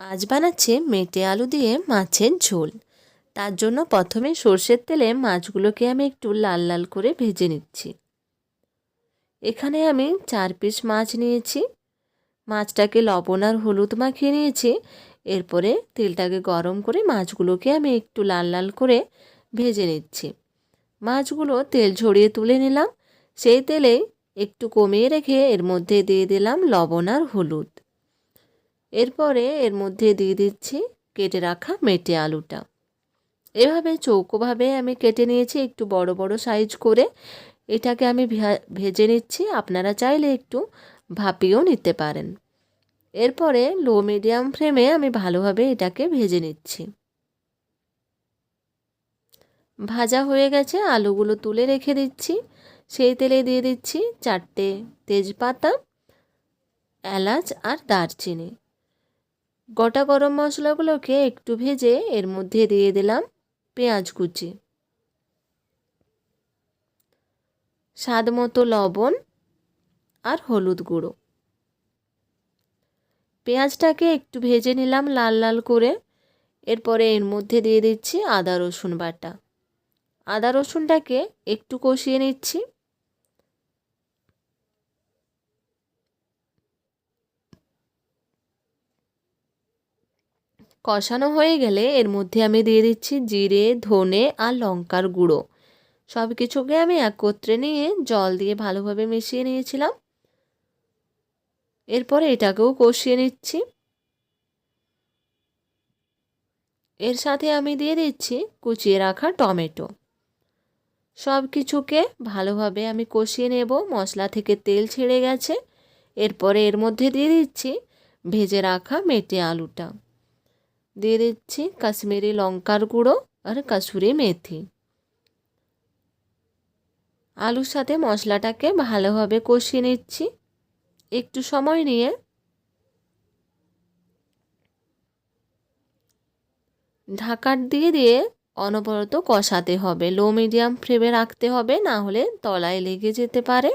আজ বানাচ্ছে মেটে আলু দিয়ে মাছের ঝোল। তার জন্য প্রথমে সর্ষের তেলে মাছগুলোকে আমি একটু লাল লাল করে ভেজে নিচ্ছি। এখানে আমি চার পিস মাছ নিয়েছি। মাছটাকে লবণ আর হলুদ মাখিয়ে নিয়েছি। এরপরে তেলটাকে গরম করে মাছগুলোকে আমি একটু লাল লাল করে ভেজে নিচ্ছি। মাছগুলো তেল ঝরিয়ে তুলে নিলাম। সেই তেলে একটু কমিয়ে রেখে এর মধ্যে দিয়ে দিলাম লবণ আর হলুদ। এরপরে এর মধ্যে দিয়ে দিচ্ছি কেটে রাখা মেটে আলুটা। এভাবে চৌকোভাবে আমি কেটে নিয়েছি একটু বড় বড় সাইজ করে। এটাকে আমি ভেজে নিচ্ছি। আপনারা চাইলে একটু ভাপিয়েও নিতে পারেন। এরপরে লো মিডিয়াম ফ্লেমে আমি ভালোভাবে এটাকে ভেজে নিচ্ছি। ভাজা হয়ে গেছে। আলুগুলো তুলে রেখে দিচ্ছি। সেই তেলে দিয়ে দিচ্ছি চারটে তেজপাতা, এলাচ আর দারচিনি। গোটা গরম মশলাগুলোকে একটু ভেজে এর মধ্যে দিয়ে দিলাম পেঁয়াজ কুচি। স্বাদ মতো লবণ আর হলুদ গুঁড়ো। পেঁয়াজটাকে একটু ভেজে নিলাম লাল লাল করে। এরপরে এর মধ্যে দিয়ে দিচ্ছি আদা রসুন বাটা। আদা রসুনটাকে একটু কষিয়ে নিচ্ছি। কষানো হয়ে গেলে এর মধ্যে আমি দিয়ে দিচ্ছি জিরে, ধনে আর লঙ্কার গুঁড়ো। সব কিছুকে আমি একত্রে নিয়ে জল দিয়ে ভালোভাবে মিশিয়ে নিয়েছিলাম। এরপরে এটাকেও কষিয়ে নিচ্ছি। এর সাথে আমি দিয়ে দিচ্ছি কুচিয়ে রাখা টমেটো। সব কিছুকে ভালোভাবে আমি কষিয়ে নেব। মশলা থেকে তেল ছেড়ে গেছে। এরপরে এর মধ্যে দিয়ে দিচ্ছি ভেজে রাখা মেটে আলুটা। দিয়ে দিচ্ছি কাশ্মীরি লঙ্কার গুঁড়ো আর কাসুরি মেথি আলুর সাথে মশলাটাকে ভালোভাবে কষিয়ে নিচ্ছি একটু সময় নিয়ে ঢাকার দিয়ে দিয়ে অনবরত কষাতে হবে লো মিডিয়াম ফ্লেমে রাখতে হবে না হলে তলায় লেগে যেতে পারে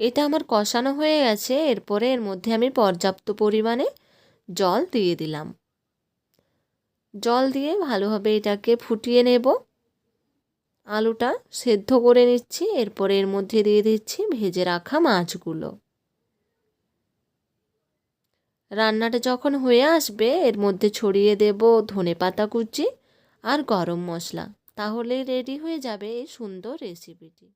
এটা আমার কষানো হয়ে গেছে। এরপরে এর মধ্যে আমি পর্যাপ্ত পরিমাণে জল দিয়ে দিলাম। জল দিয়ে ভালোভাবে এটাকে ফুটিয়ে নেব। আলুটা সেদ্ধ করে নিচ্ছি। এরপরে এর মধ্যে দিয়ে দিচ্ছি ভেজে রাখা মাছগুলো। রান্নাটা যখন হয়ে আসবে, এর মধ্যে ছড়িয়ে দেব ধনে পাতা কুচি আর গরম মশলা। তাহলে রেডি হয়ে যাবে এই সুন্দর রেসিপিটি।